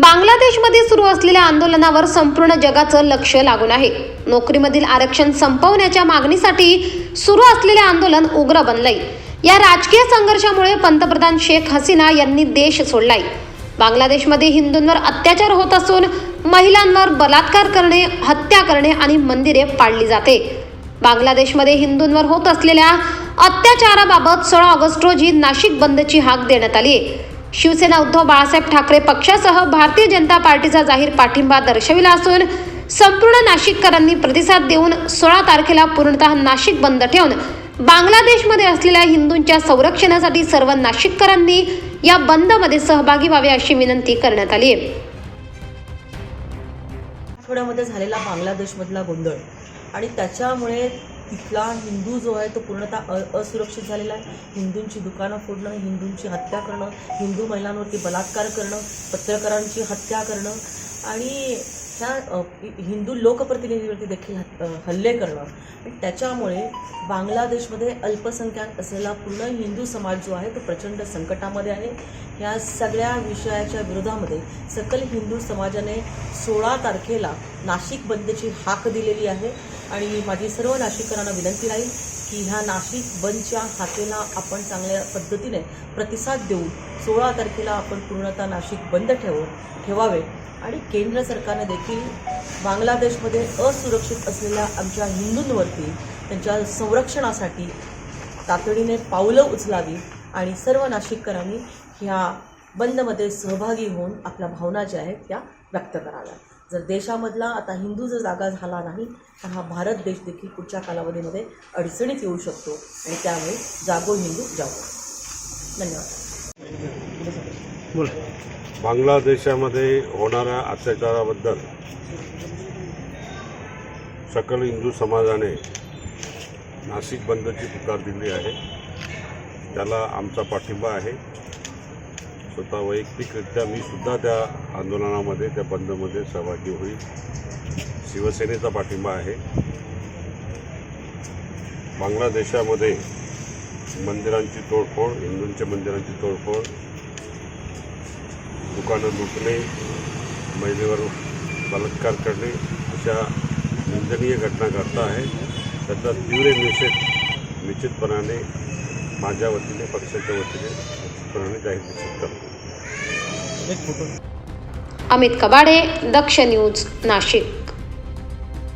बांगलादेशमध्ये सुरू असलेल्या आंदोलनावर संपूर्ण जगाचं लक्ष लागून आहे. नोकरीमधील आरक्षण संपवण्याच्या मागणीसाठी सुरू असलेले आंदोलन उग्र बनलंय. या राजकीय संघर्षामुळे पंतप्रधान शेख हसीना यांनी देश सोडलाय. बांगलादेशमध्ये हिंदूंवर अत्याचार होत असून महिलांवर बलात्कार करणे हत्या करणे आणि मंदिरे पाडली जाते. बांगलादेशमध्ये हिंदूंवर होत असलेल्या अत्याचाराबाबत सोळा ऑगस्ट रोजी नाशिक बंदची हाक देण्यात आली आहे शिवसेना उद्धव बाळासाहेब ठाकरे पक्षासह भारतीय जनता पार्टीचा जाहीर पाठिंबा दर्शविला असून संपूर्ण नाशिककरांनी प्रतिसाद देऊन सोळा तारखेला पूर्णतः नाशिक बंद ठेवून बांगलादेशमध्ये असलेल्या हिंदूंच्या संरक्षणासाठी सर्व नाशिककरांनी या बंदमध्ये सहभागी व्हावे अशी विनंती करण्यात आली आहे. आठवड्यामध्ये झालेला बांगलादेशमधला गोंधळ आणि त्याच्यामुळे तिथला हिंदू जो आहे तो पूर्णतः अ असुरक्षित झालेला आहे. हिंदूंची दुकानं फोडणं हिंदूंची हत्या करणं हिंदू महिलांवरती बलात्कार करणं पत्रकारांची हत्या करणं आणि ह्या हिंदू लोकप्रतिनिधीवरती देखील हल्ले करणं. त्याच्यामुळे बांगलादेशमध्ये अल्पसंख्याक असलेला पूर्ण हिंदू समाज जो आहे तो प्रचंड संकटामध्ये आहे. या सगळ्या विषयाच्या विरोधामध्ये सकल हिंदू समाजाने सोळा तारखेला नाशिक बंदची हाक दिलेली आहे. आणि माझी सर्व नाशिककरांना विनंती राहील की ह्या नाशिक बंदच्या हाकेला आपण चांगल्या पद्धतीने प्रतिसाद देऊन सोळा तारखेला आपण पूर्णतः नाशिक बंद ठेवू ठेवावे. आणि केंद्र सरकारने देखील बांगलादेशमध्ये असुरक्षित असलेल्या आमच्या हिंदूंवरती त्यांच्या संरक्षणासाठी तातडीने पावलं उचलावी आणि सर्व नाशिककरांनी ह्या बंदमध्ये सहभागी होऊन आपल्या भावना ज्या आहेत त्या व्यक्त कराव्या जर देशामधला आता हिंदू जर जागा झाला नाही तर हा भारत देश देखील पुढच्या कालावधीमध्ये अडचणीत येऊ शकतो आणि त्यामुळे जागो हिंदू जागो. धन्यवाद. बांगलादेशामध्ये होणाऱ्या अत्याचाराबद्दल सकल हिंदू समाजाने नाशिक बंदची पुकार दिली आहे. त्याला आमचा पाठिंबा आहे. स्वतः वैयक्तिकरित्या मी सुद्धा त्या आंदोलनामध्ये त्या बंदमध्ये सहभागी होईल. शिवसेनेचा पाठिंबा आहे. बांगलादेशामध्ये मंदिरांची तोडफोड हिंदूंच्या मंदिरांची तोडफोड दुकानं लुटणे महिलेवर बलात्कार करणे अशा निंदनीय घटना घडत आहे. त्याचा तीव्र निषेध निश्चितपणाने माझ्या वतीने पक्षाच्या वतीने निश्चितपणाने जाहीर निश्चित करतो. अमित कबाडे दक्ष न्यूज नाशिक.